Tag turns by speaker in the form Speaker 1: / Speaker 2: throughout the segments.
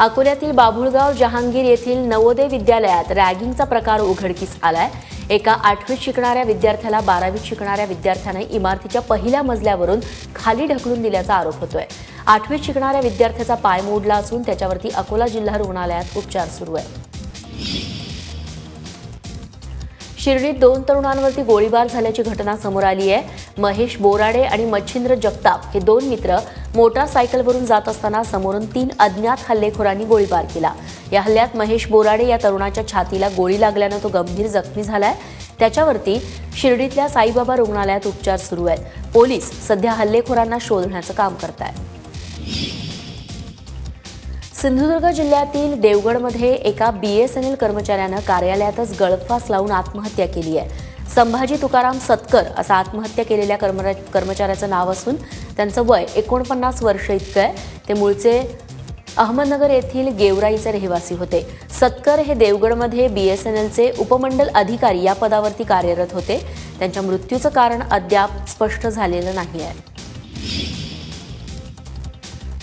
Speaker 1: अकोल्यातील बाभुळगाव जहांगीर येथील नवोदय विद्यालयात रॅगिंगचा प्रकार उघडकीस आलाय. एका आठवीत शिकणाऱ्या विद्यार्थ्याला बारावीत शिकणाऱ्या विद्यार्थ्याने इमारतीच्या पहिल्या मजल्यावरून खाली ढकलून दिल्याचा आरोप होतोय. आठवीत शिकणाऱ्या विद्यार्थ्याचा पाय मोडला असून त्याच्यावरती अकोला जिल्हा रुग्णालयात उपचार सुरू आहे. शिर्डीत दोन तरुणांवरती गोळीबार झाल्याची घटना समोर आली आहे. महेश बोराडे आणि मच्छिंद्र जगताप हे दोन मित्र मोटारसायकलवरून जात असताना समोरून तीन अज्ञात हल्लेखोरांनी गोळीबार केला. या हल्ल्यात महेश बोराडे या तरुणाच्या छातीला गोळी लागल्यानं तो गंभीर जखमी झालाय. त्याच्यावरती शिर्डीतल्या साईबाबा रुग्णालयात उपचार सुरू आहेत. पोलीस सध्या हल्लेखोरांना शोधण्याचं काम करत आहेत सिंधुदुर्ग जिल्ह्यातील देवगडमध्ये एका बीएसएनएल कर्मचाऱ्यानं कार्यालयातच गळफास लावून आत्महत्या केली आहे. संभाजी तुकाराम सतकर असं आत्महत्या केलेल्या कर्मरा कर्मचाऱ्याचं नाव असून त्यांचं वय एकोणपन्नास वर्ष इतकं आहे. ते मूळचे अहमदनगर येथील गेवराईचे रहिवासी होते. सत्कर हे देवगडमध्ये बीएसएनएलचे उपमंडल अधिकारी या पदावरती कार्यरत होते. त्यांच्या मृत्यूचं कारण अद्याप स्पष्ट झालेलं नाही आहे.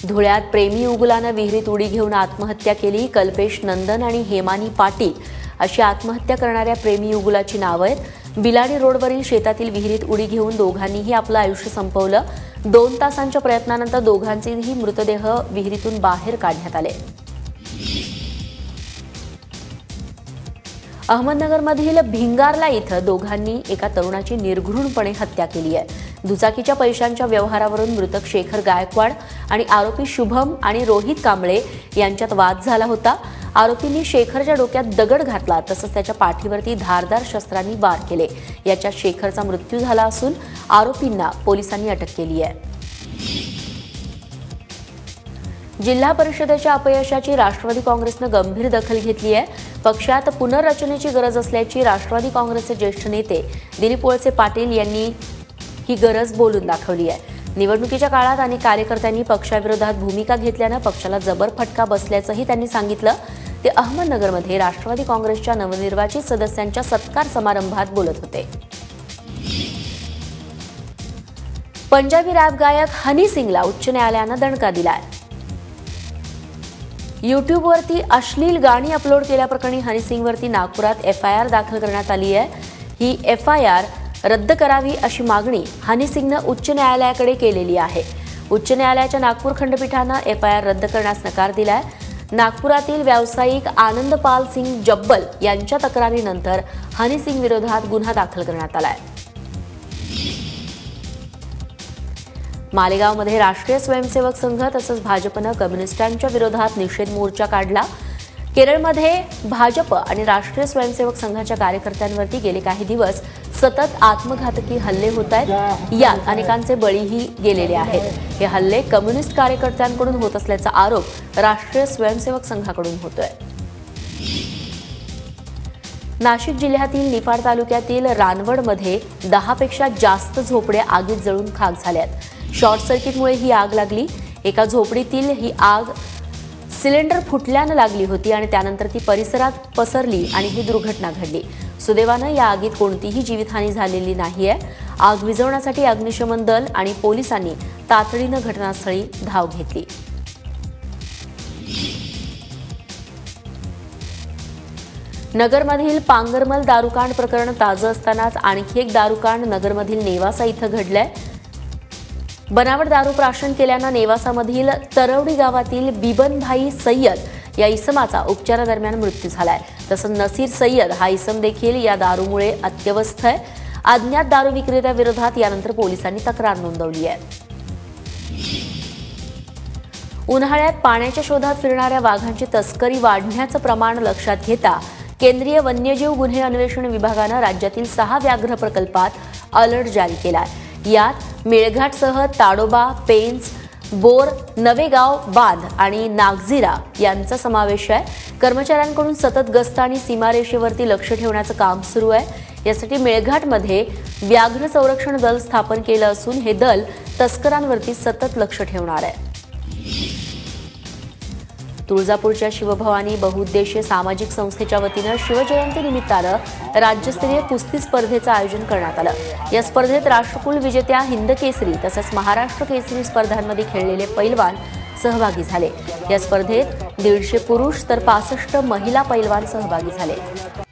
Speaker 1: धुळ्यात प्रेमी उगुलानं विहिरीत उडी घेऊन आत्महत्या केली कल्पेश नंदन आणि हेमानी पाटील. अशी आत्महत्या करणाऱ्या प्रेमी उगुलाची नावं आहेत. बिलाडी रोडवरील शेतातील विहिरीत उडी घेऊन दोघांनीही आपलं आयुष्य संपवलं. दोन तासांच्या प्रयत्नानंतर दोघांचेही मृतदेह विहिरीतून बाहेर काढण्यात आले. अहमदनगरमधील भिंगारला इथं दोघांनी एका तरुणाची निर्घृणपणे हत्या केली आहे. दुचाकीच्या पैशांच्या व्यवहारावरून मृतक शेखर गायकवाड आणि आरोपी शुभम आणि रोहित कांबळे यांच्यात वाद झाला होता. आरोपींनी शेखरच्या डोक्यात दगड घातला तसंच त्याच्या पाठीवरती धारदार शस्त्रांनी वार केले. याच्यात शेखरचा मृत्यू झाला असून आरोपींना पोलिसांनी अटक केली आहे. जिल्हा परिषदेच्या अपयशाची राष्ट्रवादी काँग्रेसनं गंभीर दखल घेतली आहे. पक्षात पुनर्रचनेची गरज असल्याची राष्ट्रवादी काँग्रेसचे ज्येष्ठ नेते दिलीप वळसे पाटील यांनी ही गरज बोलून दाखवली आहे. निवडणुकीच्या काळात अनेक कार्यकर्त्यांनी पक्षाविरोधात भूमिका घेतल्यानं पक्षाला जबर फटका बसल्याचंही त्यांनी सांगितलं. ते अहमदनगरमध्ये राष्ट्रवादी काँग्रेसच्या नवनिर्वाचित सदस्यांच्या सत्कार समारंभात बोलत होते. पंजाबी रॅप गायक हनी सिंगला उच्च न्यायालयानं दणका दिलाय. युट्यूबवरती अश्लील गाणी अपलोड केल्याप्रकरणी हनी सिंगवरती नागपुरात एफ आय आर दाखल करण्यात आली आहे. ही एफ आय आर रद्द करावी अशी मागणी हनी सिंगनं उच्च न्यायालयाकडे केलेली आहे. उच्च न्यायालयाच्या नागपूर खंडपीठानं एफ आय आर रद्द करण्यास नकार दिलाय. नागपुरातील व्यावसायिक आनंदपाल सिंग जब्बल यांच्या तक्रारीनंतर हनी सिंग विरोधात गुन्हा दाखल करण्यात आला आहे मालेगावमध्ये राष्ट्रीय स्वयंसेवक संघ तसंच भाजपनं कम्युनिस्टांच्या विरोधात निषेध मोर्चा काढला. केरळमध्ये भाजप आणि राष्ट्रीय स्वयंसेवक संघाच्या कार्यकर्त्यांवरती गेले काही दिवस सतत आत्मघातकी हल्ले होत आहेत. यात अनेकांचे बळीही गेलेले आहेत. हे हल्ले कम्युनिस्ट कार्यकर्त्यांकडून होत असल्याचा आरोप राष्ट्रीय स्वयंसेवक संघाकडून होतोय. नाशिक जिल्ह्यातील निफाड तालुक्यातील रानवडमध्ये दहापेक्षा जास्त झोपड्या आगीत जळून खाक झाल्यात. शॉर्ट सर्किटमुळे ही आग लागली. एका झोपडीतील ही आग सिलेंडर फुटल्यानं लागली होती आणि त्यानंतर ती परिसरात पसरली आणि ही दुर्घटना घडली. सुदैवानं या आगीत कोणतीही जीवितहानी झालेली नाहीये. आग विझवण्यासाठी अग्निशमन दल आणि पोलिसांनी तातडीनं घटनास्थळी धाव घेतली. नगरमधील पांगरमल दारुकांड प्रकरण ताजं असतानाच आणखी एक दारुकांड नगरमधील नेवासा इथं घडलंय. बनावट दारू प्राशन केल्यानं नेवासामधील तरवडी गावातील बिबनभाई सय्यद या इसमाचा उपचारादरम्यान मृत्यू झालाय. तसंच नसीर सय्यद हा इसम देखील या दारूमुळे अत्यवस्थ आहे. अज्ञात दारू विक्रेत्याविरोधात यानंतर पोलिसांनी तक्रार नोंदवली आहे. उन्हाळ्यात पाण्याच्या शोधात फिरणाऱ्या वाघांची तस्करी वाढण्याचं प्रमाण लक्षात घेता केंद्रीय वन्यजीव गुन्हे अन्वेषण विभागानं राज्यातील सहा व्याघ्र प्रकल्पात अलर्ट जारी केला आहे यात मेळघाटसह ताडोबा पेंच बोर नवेगाव बांध आणि नागझिरा यांचा समावेश आहे. कर्मचाऱ्यांकडून सतत गस्त आणि सीमारेषेवरती लक्ष ठेवण्याचं काम सुरू आहे. यासाठी मेळघाटमध्ये व्याघ्र संरक्षण दल स्थापन केलं असून हे दल तस्करांवरती सतत लक्ष ठेवणार आहे. तुळजापूरच्या शिवभवानी बहुउद्देशीय सामाजिक संस्थेच्या वतीनं शिवजयंती निमित्तानं राज्यस्तरीय कुस्ती स्पर्धेचं आयोजन करण्यात आलं. या स्पर्धेत राष्ट्रकुल विजेत्या हिंद केसरी तसंच महाराष्ट्र केसरी स्पर्धांमध्ये खेळलेले पैलवान सहभागी झाले. या स्पर्धेत दीडशे पुरुष तर पासष्ट महिला पैलवान सहभागी झाले.